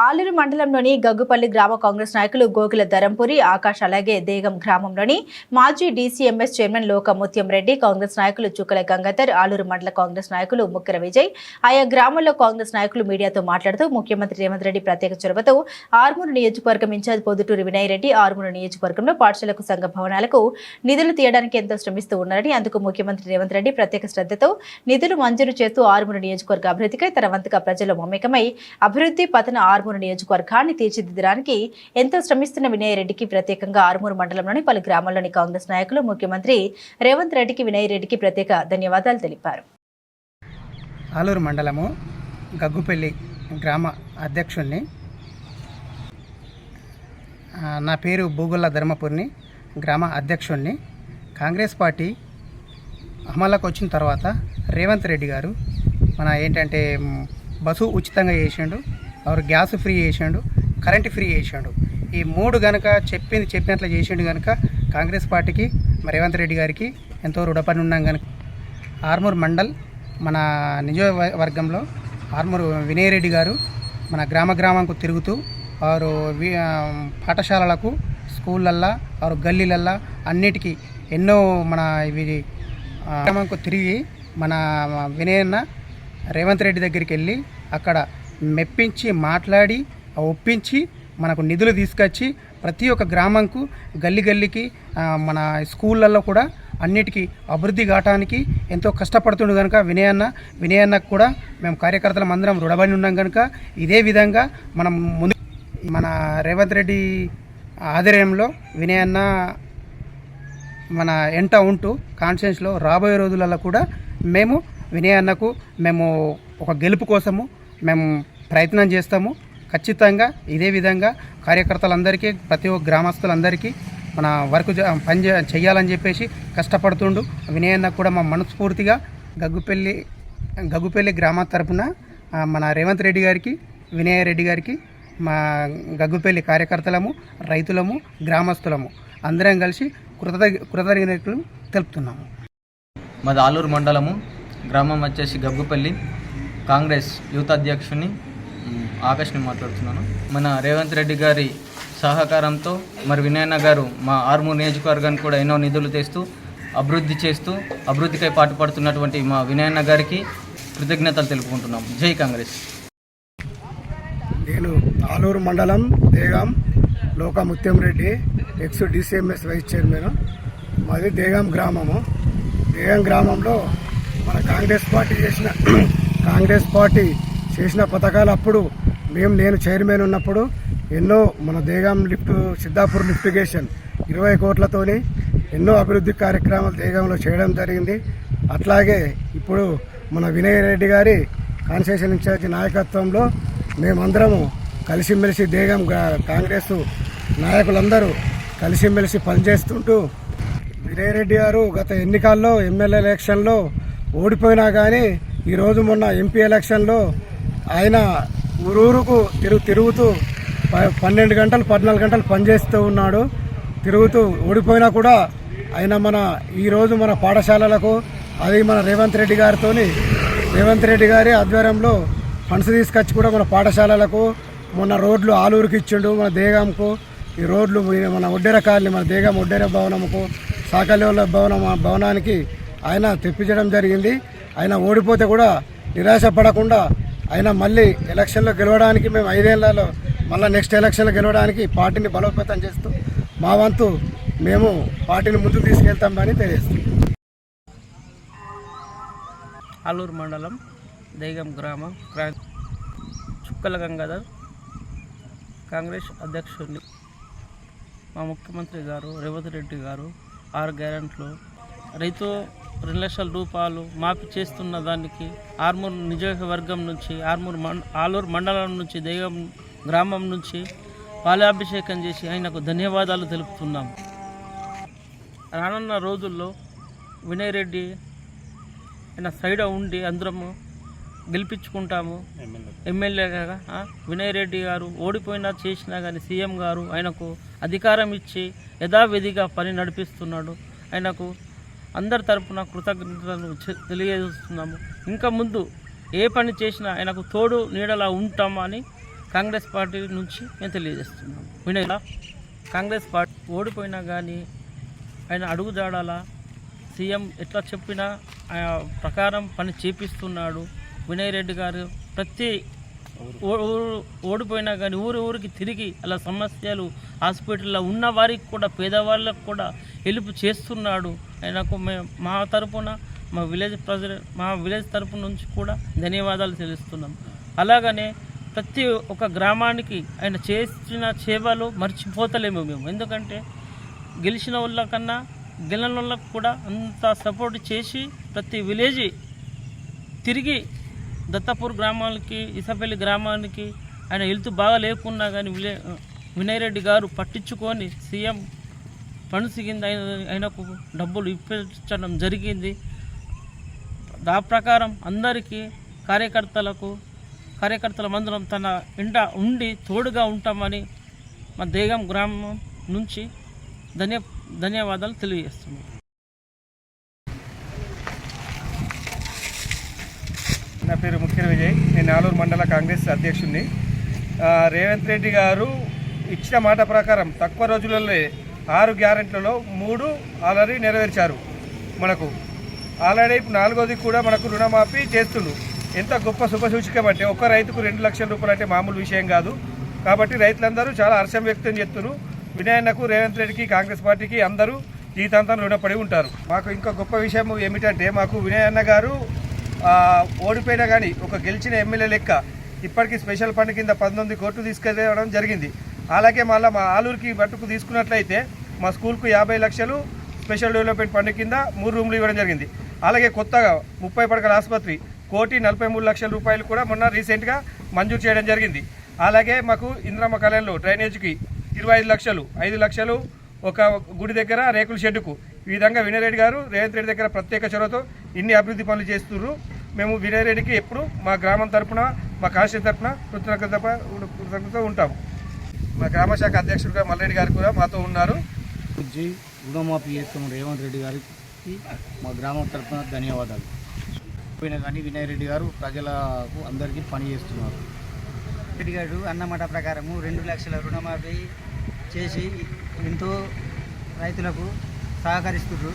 ఆలూరు మండలంలోని గగ్గుపల్లి గ్రామ కాంగ్రెస్ నాయకులు గోకుల ధరంపురి ఆకాష్ అలాగే దేగం గ్రామంలోని మాజీ డీసీఎంఎస్ చైర్మన్ లోకముత్యం రెడ్డి కాంగ్రెస్ నాయకులు చుక్కల గంగాధర్ ఆలూరు మండల కాంగ్రెస్ నాయకులు ముక్కర విజయ్ ఆయా గ్రామాల్లో కాంగ్రెస్ నాయకులు మీడియాతో మాట్లాడుతూ ముఖ్యమంత్రి రేవంత్ రెడ్డి ప్రత్యేక చొరవతో ఆర్మూరు నియోజకవర్గం ఇన్ఛార్జ్ పొద్దుటూరు వినయ్ రెడ్డి ఆర్మూరు నియోజకవర్గంలో పాఠశాలకు సంఘ భవనాలకు నిధులు తీయడానికి ఎంతో శ్రమిస్తూ ఉన్నారని అందుకు ముఖ్యమంత్రి రేవంత్ రెడ్డి ప్రత్యేక శ్రద్ధతో నిధులు మంజూరు చేస్తూ ఆర్మూరు నియోజకవర్గ అభివృద్ధికై తన వంతుగా ప్రజలు మమేకమై అభివృద్ధి పతన ఆర్మూరు నియోజకవర్గాన్ని తీర్చిదిద్దడానికి ఎంతో శ్రమిస్తున్న వినయ్ రెడ్డికి ప్రత్యేకంగా ఆర్మూరు మండలంలోని పలు గ్రామాల్లోని కాంగ్రెస్ నాయకులు ముఖ్యమంత్రి రేవంత్ రెడ్డికి వినయ్ రెడ్డికి ప్రత్యేక ధన్యవాదాలు తెలిపారు. ఆలూరు మండలము గగ్గుపల్లి గ్రామ అధ్యక్షుడిని నా పేరు భూగుల్ల ధర్మపుర్ని గ్రామ అధ్యక్షుడిని కాంగ్రెస్ పార్టీ అమల్లోకి వచ్చిన తర్వాత రేవంత్ రెడ్డి గారు మన ఏంటంటే బస్సు ఉచితంగా చేసిండు. ఆరు గ్యాస్ ఫ్రీ చేసిండు కరెంట్ ఫ్రీ చేసిండు ఈ మూడు గనక చెప్పింది చెప్పినట్లు చేసిండు కనుక కాంగ్రెస్ పార్టీకి మరి రేవంత్ రెడ్డి గారికి ఎంతో రుణపడి ఉన్నాం కనుక ఆర్మూర్ మండల్ మన నియోజకవర్గంలో ఆర్మూర్ వినయ్ రెడ్డి గారు మన గ్రామ గ్రామంకు తిరుగుతూ వారు పాఠశాలలకు స్కూళ్ళల్లో వారు గల్లీలల్లో అన్నిటికీ ఎన్నో మన ఇవి గ్రామంకు తిరిగి మన వినయన్న రేవంత్ రెడ్డి దగ్గరికి వెళ్ళి అక్కడ మెప్పించి మాట్లాడి ఒప్పించి మనకు నిధులు తీసుకొచ్చి ప్రతి ఒక్క గ్రామంకు గల్లి గల్లికి మన స్కూళ్ళల్లో కూడా అన్నిటికీ అభివృద్ధి కావటానికి ఎంతో కష్టపడుతుండు కనుక వినయన్న వినయన్నకు కూడా మేము కార్యకర్తలం అందరం రుణబడి ఉన్నాం కనుక ఇదే విధంగా మనం ముందు మన రేవంత్ రెడ్డి ఆధ్వర్యంలో వినయన్న మన ఎంట ఉంటూ కాన్ఫరెన్స్లో రాబోయే రోజులలో కూడా మేము వినయ్ అన్నకు మేము ఒక గెలుపు కోసము మేము ప్రయత్నం చేస్తాము. ఖచ్చితంగా ఇదే విధంగా కార్యకర్తలందరికీ ప్రతి ఒక్క గ్రామస్తులందరికీ మన వర్క్ పని చేయాలని చెప్పేసి కష్టపడుతుండు. వినయన్న కూడా మా మనస్ఫూర్తిగా గగ్గుపల్లి గగ్గుపల్లి గ్రామ తరపున మన రేవంత్ రెడ్డి గారికి వినయ రెడ్డి గారికి మా గగ్గుపల్లి కార్యకర్తలము రైతులము గ్రామస్తులము అందరం కలిసి కృత కృతజ్ఞతలు తెలుపుతున్నాము. మాది ఆలూరు మండలము. గ్రామం వచ్చేసి గగ్గుపల్లి. కాంగ్రెస్ యూత్ అధ్యక్షుని ఆకాష్ని మాట్లాడుతున్నాను. మన రేవంత్ రెడ్డి గారి సహకారంతో మరి వినయన్న గారు మా ఆర్మూర్ నియోజకవర్గానికి కూడా ఎన్నో నిధులు తెస్తూ అభివృద్ధి చేస్తూ అభివృద్ధికై పాటుపడుతున్నటువంటి మా వినయన్న గారికి కృతజ్ఞతలు తెలుపుకుంటున్నాం. జై కాంగ్రెస్. నేను ఆలూరు మండలం Degam Lokamutyam Reddy ex DCMS vice chairman. మాది దేగాం గ్రామము. దేగాం గ్రామంలో మన కాంగ్రెస్ పార్టీ చేసిన కాంగ్రెస్ పార్టీ చేసిన పథకాలు అప్పుడు మేము నేను చైర్మన్ ఉన్నప్పుడు ఎన్నో మన దేగాం లిఫ్ట్ సిద్ధాపూర్ లిఫ్టిగేషన్ ఇరవై కోట్లతోని ఎన్నో అభివృద్ధి కార్యక్రమాలు దేగంలో చేయడం జరిగింది. అట్లాగే ఇప్పుడు మన వినయ్ రెడ్డి గారి కాన్సెషన్ ఇన్ఛార్జి నాయకత్వంలో మేమందరము కలిసిమెలిసి దేగం కాంగ్రెస్ నాయకులందరూ కలిసిమెలిసి పనిచేస్తుంటూ వినయ్ రెడ్డి గారు గత ఎన్నికల్లో ఎమ్మెల్యే ఎలక్షన్లో ఓడిపోయినా కానీ ఈరోజు మొన్న ఎంపీ ఎలక్షన్లో ఆయన ఊరూరుకు తిరుగు తిరుగుతూ ప- పన్నెండు గంటలు పద్నాలుగు గంటలు పనిచేస్తూ ఉన్నాడు. తిరుగుతూ ఓడిపోయినా కూడా ఆయన మన ఈరోజు మన పాఠశాలలకు అది మన రేవంత్ రెడ్డి గారితో రేవంత్ రెడ్డి గారి ఆధ్వర్యంలో ఫండ్స్ తీసుకొచ్చి కూడా మన పాఠశాలలకు మొన్న రోడ్లు ఆలూరుకి ఇచ్చిండు మన దేగంకు. ఈ రోడ్లు మన ఒడ్డెర కాలనీ మన దేగం ఒడ్డెర భవనముకు సాకలి భవనం భవనానికి ఆయన తెప్పించడం జరిగింది. ఆయన ఓడిపోతే కూడా నిరాశ పడకుండా ఆయన మళ్ళీ ఎలక్షన్లో గెలవడానికి మేము ఐదేళ్ళలో మళ్ళీ నెక్స్ట్ ఎలక్షన్లో గెలవడానికి పార్టీని బలోపేతం చేస్తూ మా వంతు మేము పార్టీని ముందుకు తీసుకెళ్తామని తెలియజేస్తున్నాం. ఆలూరు మండలం దైగం గ్రామం చుక్కల గంగాధర్ కాంగ్రెస్ అధ్యక్షుడిని మా ముఖ్యమంత్రి గారు రేవంత్ రెడ్డి గారు ఆరు గ్యారెంట్లు రైతు రెండు లక్షల రూపాయలు మాఫీ చేస్తున్న దానికి ఆర్మూర్ నియోజకవర్గం నుంచి ఆర్మూర్ మండ ఆలూరు మండలం నుంచి దైవం గ్రామం నుంచి పాలాభిషేకం చేసి ఆయనకు ధన్యవాదాలు తెలుపుతున్నాం. రానున్న రోజుల్లో వినయ్ రెడ్డి ఆయన సైడ్ ఉండి అందరము గెలిపించుకుంటాము. ఎమ్మెల్యేగా వినయ్ రెడ్డి గారు ఓడిపోయినా చేసినా కానీ సీఎం గారు ఆయనకు అధికారం ఇచ్చి యథావిధిగా పని నడిపిస్తున్నాడు. ఆయనకు అందరి తరపున కృతజ్ఞతలు తెలియజేస్తున్నాము. ఇంకా ముందు ఏ పని చేసినా ఆయనకు తోడు నీడలా ఉంటామని కాంగ్రెస్ పార్టీ నుంచి మేము తెలియజేస్తున్నాం వినయ్ కాంగ్రెస్ పార్టీ ఓడిపోయినా కానీ ఆయన అడుగుజాడాలా సీఎం ఎట్లా చెప్పినా ఆ ప్రకారం పని చేపిస్తున్నాడు. వినయ్ రెడ్డి గారు ప్రతి ఊరు ఓడిపోయినా కానీ ఊరు ఊరికి తిరిగి అలా సమస్యలు హాస్పిటల్లో ఉన్న వారికి కూడా పేదవాళ్ళకు కూడా హెల్ప్ చేస్తున్నాడు. ఆయనకు మా తరపున మా విలేజ్ ప్రజల మా విలేజ్ తరపు నుంచి కూడా ధన్యవాదాలు తెలుస్తున్నాం. అలాగనే ప్రతి ఒక్క గ్రామానికి ఆయన చేసిన సేవలు మర్చిపోతలేము మేము. ఎందుకంటే గెలిచిన వాళ్ళ కన్నా గెలిన వాళ్ళకు కూడా అంత సపోర్ట్ చేసి ప్రతి విలేజ్ తిరిగి దత్తపూర్ గ్రామానికి ఇసపల్లి గ్రామానికి ఆయన హెల్త్ బాగా లేకున్నా కానీ విలే వినయ్ రెడ్డి గారు పట్టించుకొని సీఎం ఫండ్స్ కింద ఆయనకు డబ్బులు ఇప్పించడం జరిగింది. దా ప్రకారం అందరికీ కార్యకర్తలకు కార్యకర్తల మందరం తన ఇంట ఉండి తోడుగా ఉంటామని మా దేగం గ్రామం నుంచి ధన్య ధన్యవాదాలు తెలియజేస్తున్నాం. నా పేరు ముఖ్య విజయ్. నేను ఆలూరు మండల కాంగ్రెస్ అధ్యక్షుడిని. రేవంత్ రెడ్డి గారు ఇచ్చిన మాట ప్రకారం తక్కువ రోజులలో ఆరు గ్యారెంట్లలో మూడు ఆల్రెడీ నెరవేర్చారు మనకు. ఆల్రెడీ ఇప్పుడు నాలుగోది కూడా మనకు రుణమాఫీ చేస్తుండు ఎంత గొప్ప శుభసూచకం అంటే ఒక్క రైతుకు రెండు లక్షల రూపాయలు అంటే మామూలు విషయం కాదు. కాబట్టి రైతులందరూ చాలా హర్షం వ్యక్తం చేస్తున్నారు. వినాయన్నకు రేవంత్ రెడ్డికి కాంగ్రెస్ పార్టీకి అందరూ జీతాంతం రుణపడి ఉంటారు. మాకు ఇంకా గొప్ప విషయం ఏమిటంటే మాకు వినయన్న గారు ఓడిపోయినా కానీ ఒక గెలిచిన ఎమ్మెల్యే లెక్క ఇప్పటికీ స్పెషల్ ఫండ్ కింద పంతొమ్మిది కోట్లు తీసుకెళ్ళడం జరిగింది. అలాగే మళ్ళీ మా ఆలూరుకి మట్టుకు తీసుకున్నట్లయితే మా స్కూల్కు యాభై లక్షలు స్పెషల్ డెవలప్మెంట్ ఫండ్ కింద మూడు రూమ్లు ఇవ్వడం జరిగింది. అలాగే కొత్తగా ముప్పై పడకల ఆసుపత్రి కోటి నలభై మూడు లక్షల రూపాయలు కూడా మొన్న రీసెంట్గా మంజూరు చేయడం జరిగింది. అలాగే మాకు ఇంద్రమ్మ కళ్యాణ్లో డ్రైనేజ్కి ఇరవై ఐదు లక్షలు ఐదు లక్షలు ఒక గుడి దగ్గర రేకుల షెడ్డుకు. ఈ విధంగా వినయరెడ్డి గారు రేవంత్ రెడ్డి దగ్గర ప్రత్యేక చొరవతో ఇన్ని అభివృద్ధి పనులు చేస్తున్నారు మేము వినయరెడ్డికి ఎప్పుడు మా గ్రామం తరపున మా కాశీ తరపున కృతజ్ఞత కృతజ్ఞత ఉంటాము. మా గ్రామ శాఖ అధ్యక్షుడిగా మల్లరెడ్డి గారు కూడా మాతో ఉన్నారు. కల్పించి రుణమాఫీ చేస్తున్న రేవంత్ రెడ్డి గారికి. మా గ్రామం తరఫున ధన్యవాదాలు. పోయినా కానీ వినయ్ రెడ్డి గారు ప్రజలకు అందరికీ పని చేస్తున్నారు. రెడ్డి గారు అన్నమాట ప్రకారము రెండు లక్షల రుణమాఫీ చేసి ఎంతో రైతులకు సహకరిస్తున్నారు